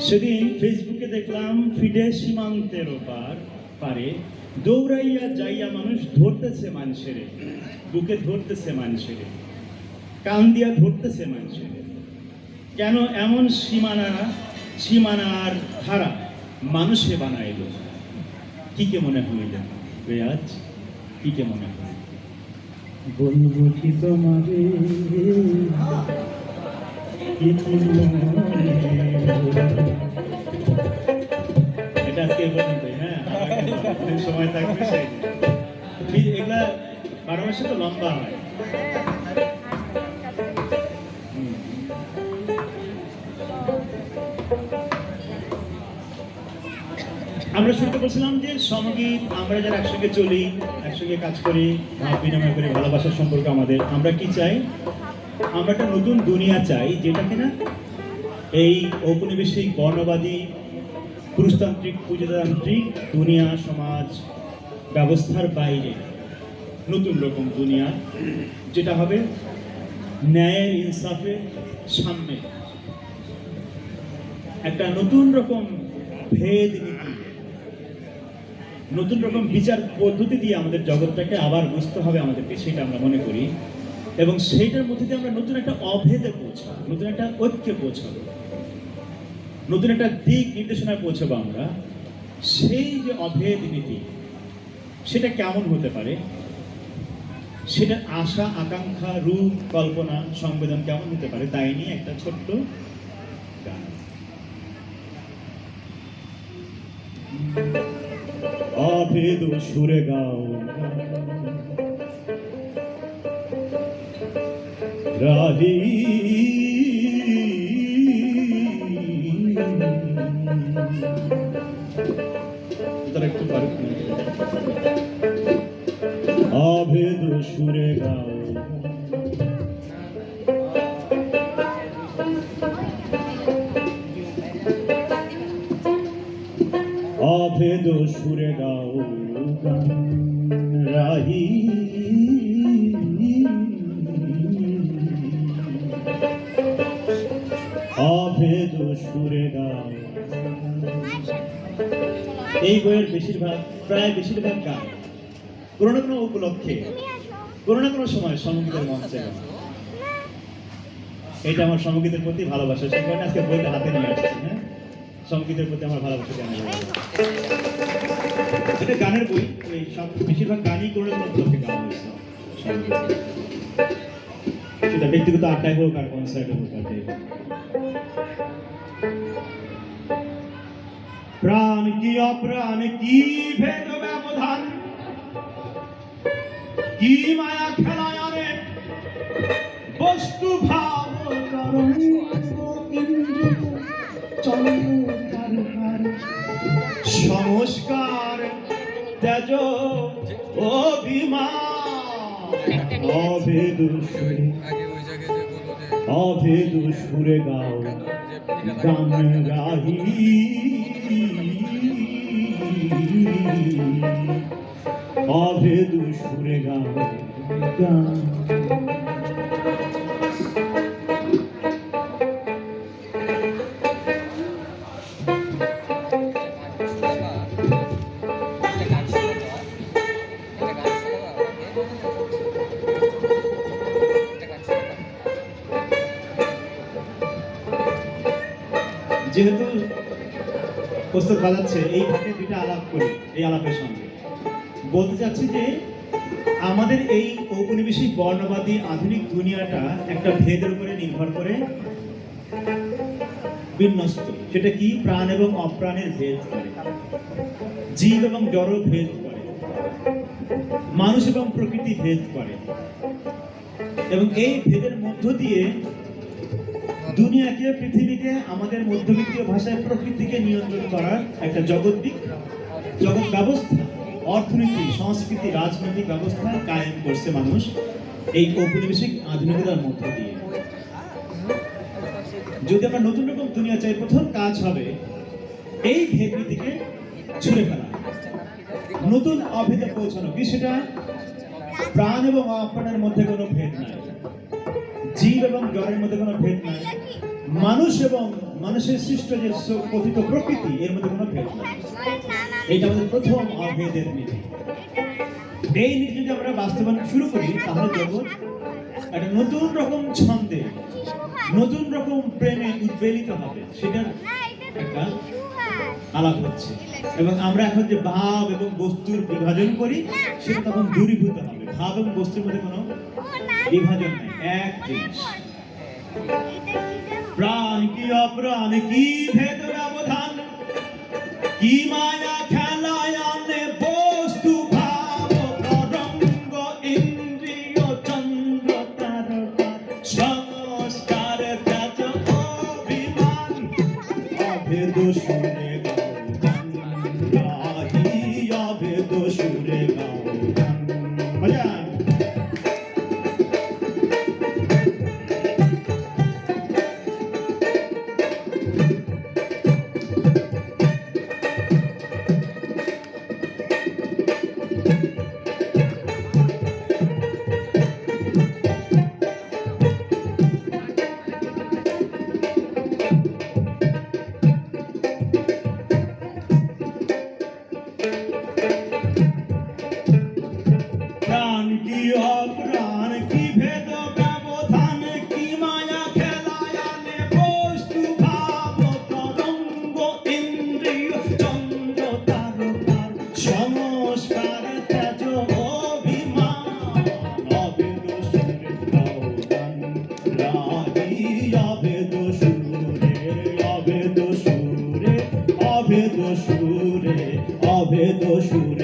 সেদিন ফেসবুকে দেখলাম ফিডে সীমান্তের ওপার পারে দৌড়াইয়া যাইয়া মানুষ ধরতেছে মানুষের। বুকে ধরতেছে মানুষের। কান দিয়া ধরতেছে মানুষের। কেন এমন সীমানা সীমানার ধারা মানুষে বানাইল? কি কে মনে হইল? রেয়াজ কি কে মনে হয় বলব কি তোমারে? তো লম্বা হয়। আমরা শুনতে বলছিলাম যে সংগীত আমরা যারা একসঙ্গে চলি, একসঙ্গে কাজ করি, ভাব বিনিময় করি, ভালোবাসার সম্পর্ক আমাদের, আমরা কি চাই? আমরা একটা নতুন দুনিয়া চাই, যেটা কিনা এই ঔপনিবেশিক, বর্ণবাদী, পুরুষতান্ত্রিক পুজোতান্ত্রিক দুনিয়া, সমাজ, ব্যবস্থার বাইরে। নতুন রকম দুনিয়া, যেটা হবে ন্যায়ের ইনসাফে সামনে। একটা নতুন রকম ভেদ নীতি নতুন রকম বিচার পদ্ধতি দিয়ে আমাদের জগৎটাকে আবার বুঝতে হবে আমাদেরকে সেটা আমরা মনে করি। এবং সেইটার মধ্যে দিয়ে আমরা নতুন একটা অভেদে পৌঁছাবো, নতুন একটা ঐক্যে পৌঁছাবো। নতুন একটা দিক নির্দেশনায় পৌঁছাবো আমরা। সেই যে অভেদ নীতি, সেটা কেমন হতে পারে? সেটা আশা, আকাঙ্ক্ষা, রূপ, কল্পনা, সংবেদন কেমন হতে পারে তাই নিয়ে একটা ছোট্ট গান। অভেদ সুরে গাও। রাধি সুরে গাও অভেদ সুরে গাও রাহি। অভেদ সুরে এই বইয়ের বেশিরভাগ, প্রায় বেশিরভাগ গান কোনো না কোনো উপলক্ষে কোনো না কোনো সময় সঙ্গীতের মঞ্চে গান এটা আমার সঙ্গীতের প্রতি ভালোবাসা সেই কারণে আজকে বইটা হাতে নিয়ে আসছি হ্যাঁ? সঙ্গীতের প্রতি আমার ভালোবাসা জানা যাবে এটা গানের বই এই সব বেশিরভাগ গানই না কোনো উপলক্ষে গান হয়েছে। সেটা ব্যক্তিগত আড্ডায় হোক আর কনসার্টে হোক আর প্রাণ কি অপ্রাণ কি ভেদ ব্যবধান? কি মায়া খেলায় আনে বস্তু ভাব, কারণ সংস্কার তেজ অভিমান। অভেদ অভেদ সুরে গাও, গান রাহি সুরে গান। যেহেতু প্রস্তুত বাজাচ্ছে এই ফাঁকে দুইটা আলাপ করি এই আলাপের সঙ্গে। বলতে চাচ্ছি যে আমাদের এই ঔপনিবেশিক বর্ণবাদী আধুনিক দুনিয়াটা একটা ভেদের উপরে নির্ভর করে বিন্যস্ত, সেটা কি? প্রাণ এবং অপ্রাণের ভেদ করে, জীব এবং জড় ভেদ করে, মানুষ এবং প্রকৃতি ভেদ করে। এবং এই ভেদের মধ্য দিয়ে দুনিয়াকে, পৃথিবীকে, আমাদের মধ্যবিত্তীয় ভাষায় প্রকৃতিকে নিয়ন্ত্রণ করার একটা জগৎবিক জগৎ ব্যবস্থা। অর্থনীতি, সংস্কৃতি, রাজনৈতিক ব্যবস্থা কায়েম করছে মানুষ এই ঔপনিবেশিক আধুনিকতার মধ্য দিয়ে। যদি আমরা নতুন রকম দুনিয়া চাই, প্রথম কাজ হবে এই ভেদনীতিকে ছুঁড়ে ফেলা। নতুন অভেদে পৌঁছানো কি সেটা? প্রাণ এবং অপ্রাণের মধ্যে কোনো ভেদ নাই। জীব এবং জড়ের মধ্যে কোনো ভেদ নাই। মানুষ এবং মানুষের সৃষ্ট যে কথিত প্রকৃতি, এর মধ্যে কোনো ভেদ নাই। এইটা আমাদের প্রথম অভেদের নীতি এই নীতি যদি আমরা বাস্তবায়ন শুরু করি, তাহলে জগৎ একটা নতুন রকম ছন্দে, নতুন রকম প্রেমে উদ্বেলিত হবে। সেটার একটা আলাপ হচ্ছে। এবং আমরা এখন যে ভাব এবং বস্তুর বিভাজন করি সেটা তখন দূরীভূত হবে। ভাব এবং বস্তুর মধ্যে কোনো বিভাজন নেই, এক জিনিস। প্রাণ কি ভেদ ব্যবধান? কি মায়া অভেদ সুরে অভেদ সুরে